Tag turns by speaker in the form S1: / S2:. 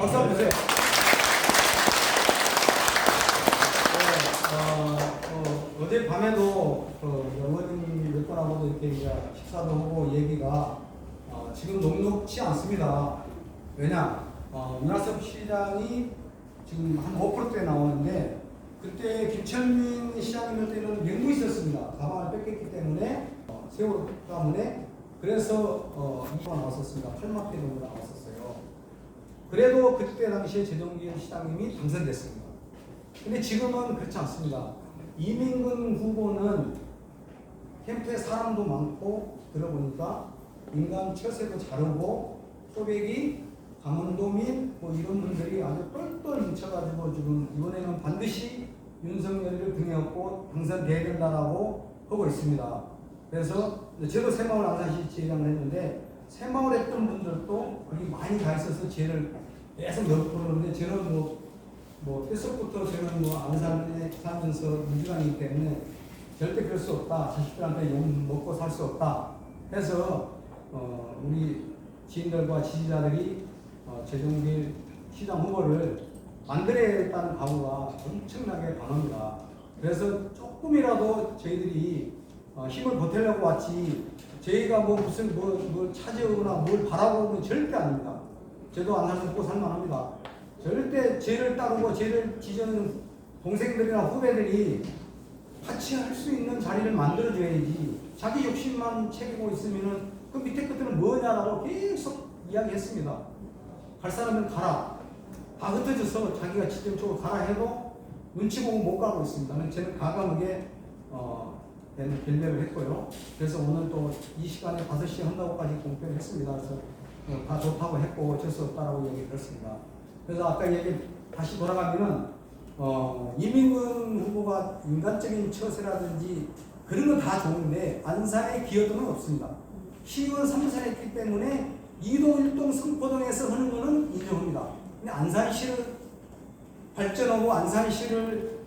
S1: 박수 한번 주세요. 어, 제 밤에도 그 어머님 몇 분하고도 이렇게 이제 식사도 하고 얘기가 어, 지금 녹록치 않습니다. 왜냐? 어, 윤하섭 시장이 지금 한 5%대 나오는데 그때 김철민 시장님 때는 명부 있었습니다. 가방을 뺏겼기 때문에 어, 세월 때문에 그래서 어, 이가 나왔었습니다. 8만 대 정도 나왔었어요. 그래도 그때 당시에 재동길 시장님이 당선됐습니다. 근데 지금은 그렇지 않습니다. 이민근 후보는 캠프에 사람도 많고 들어보니까 인간 처세도 잘하고 소백이 강원도 민 뭐 이런 분들이 아주 똘똘 뭉쳐가지고 지금 이번에는 반드시 윤석열을 등에 업고 당선돼야 된다라고 하고 있습니다. 그래서 저도 새마을 안산시 지회장을 했는데 새마을 했던 분들도 거기 많이 가 있어서 죄를 계속 넣고 그러는데 저는 뭐, 뭐 태석부터 저는 뭐 안산에 살면서 민주당이기 때문에 절대 그럴 수 없다. 자식들한테 욕 먹고 살 수 없다. 해서 어, 우리 지인들과 지지자들이 어, 최종길 시장 후보를 만들어야겠다는 각오가 엄청나게 강합니다. 그래서 조금이라도 저희들이 어, 힘을 보태려고 왔지 저희가 뭐 무슨 뭐, 뭐 차지하거나 뭘 바라고 오는 절대 아닙니다. 저도 안 하면 먹고 살만합니다. 절대 죄를 따르고 죄를 지저는 동생들이나 후배들이 같이 할 수 있는 자리를 만들어줘야지 자기 욕심만 챙기고 있으면은 그 밑에 것들은 뭐냐라고 계속 이야기했습니다. 갈 사람은 가라. 다 흩어져서 자기가 직접적으로 가라 해도 눈치 보고 못 가고 있습니다. 저는 과감하게 어, 된 결정을 했고요. 그래서 오늘 또 이 시간에 5시에 한다고까지 공표를 했습니다. 그래서 어, 다 좋다고 했고 어쩔 수 없다라고 얘기 들었습니다. 그래서 아까 얘기 다시 돌아가면은 어, 이민근 후보가 인간적인 처세라든지 그런 건 다 좋은데 안산의 기여도는 없습니다. 시의원 3선 했기 때문에 이동, 일동, 성포동에서 하는 거는 인정합니다. 근데 안산시를 발전하고 안산시를